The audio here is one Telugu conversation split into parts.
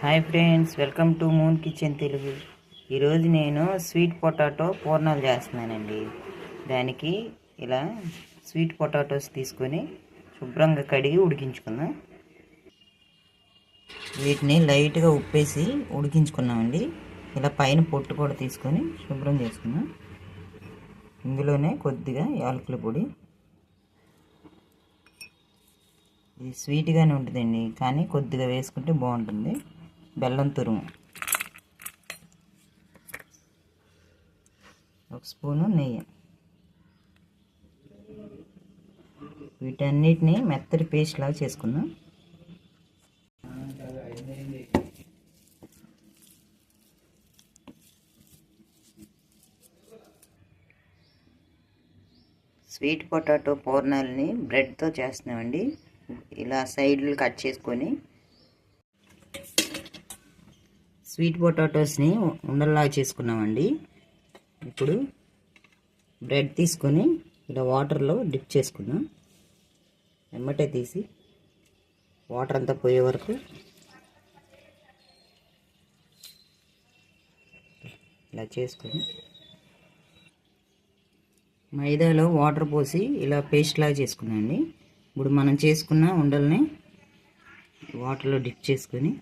Hi friends welcome to Moon Kitchen Telugu. ఈరోజు నేను స్వీట్ పొటాటో పూర్ణాలు చేస్తున్నానండి. దానికి ఇలా స్వీట్ పొటాటోస్ తీసుకొని శుభ్రంగా కడిగి ఉడికించుకుందాం. వీటిని లైట్గా ఉప్పేసి ఉడికించుకున్నామండి. ఇలా పైన పొట్టు కూడా తీసుకొని శుభ్రం చేసుకుందాం. ఇందులోనే కొద్దిగా యాలకుల పొడి. ఇది స్వీట్గానే ఉంటుందండి కానీ కొద్దిగా వేసుకుంటే బాగుంటుంది. బెల్లం తురుము. ఒక స్పూను నెయ్యి. వీటన్నిటిని మెత్తటి పేస్ట్ లాగా చేసుకుందాం స్వీట్ పొటాటో పూర్ణాలని బ్రెడ్తో చేస్తున్నామండి. ఇలా సైడ్లు కట్ చేసుకొని స్వీట్ పొటాటోస్ని ఉండల్లాగా చేసుకున్నామండి. ఇప్పుడు బ్రెడ్ తీసుకొని ఇలా వాటర్లో డిప్ చేసుకుందాం. వెమ్మటే తీసి వాటర్ అంతా పోయే వరకు ఇలా చేసుకొని మైదాలో వాటర్ పోసి ఇలా పేస్ట్ లాగా అండి ఇప్పుడు మనం చేసుకున్న ఉండల్ని వాటర్లో డిప్ చేసుకొని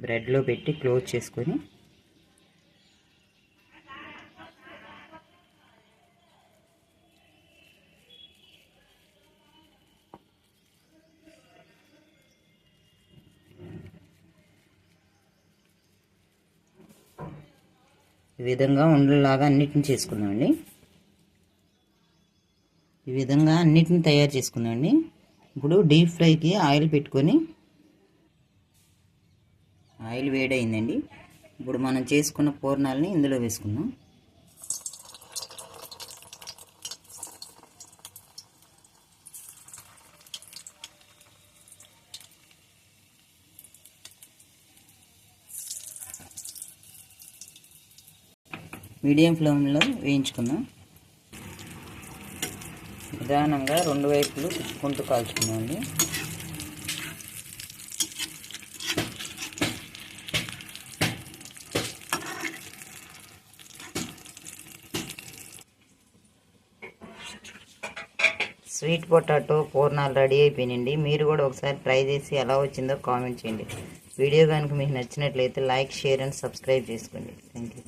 బ్రెడ్లో పెట్టి క్లోజ్ చేసుకొని ఈ విధంగా ఉండలాగా అన్నిటిని చేసుకుందామండి. ఈ విధంగా అన్నిటిని తయారు చేసుకుందామండి. ఇప్పుడు డీప్ ఫ్రైకి ఆయిల్ పెట్టుకొని ఆయిల్ వేడైందండి. ఇప్పుడు మనం చేసుకున్న పూర్ణాలని ఇందులో వేసుకుందాం. మీడియం ఫ్లేమ్లో వేయించుకుందాం. నిదానంగా రెండు వైపులు తిప్పుకుంటూ కాల్చుకుందామండి. స్వీట్ పొటాటో పూర్ణాలు రెడీ అయిపోయినండి మీరు కూడా ఒకసారి ట్రై చేసి ఎలా వచ్చిందో కామెంట్ చేయండి. వీడియో కనుక మీకు నచ్చినట్లయితే లైక్ షేర్ అండ్ సబ్స్క్రైబ్ చేసుకోండి. Thank you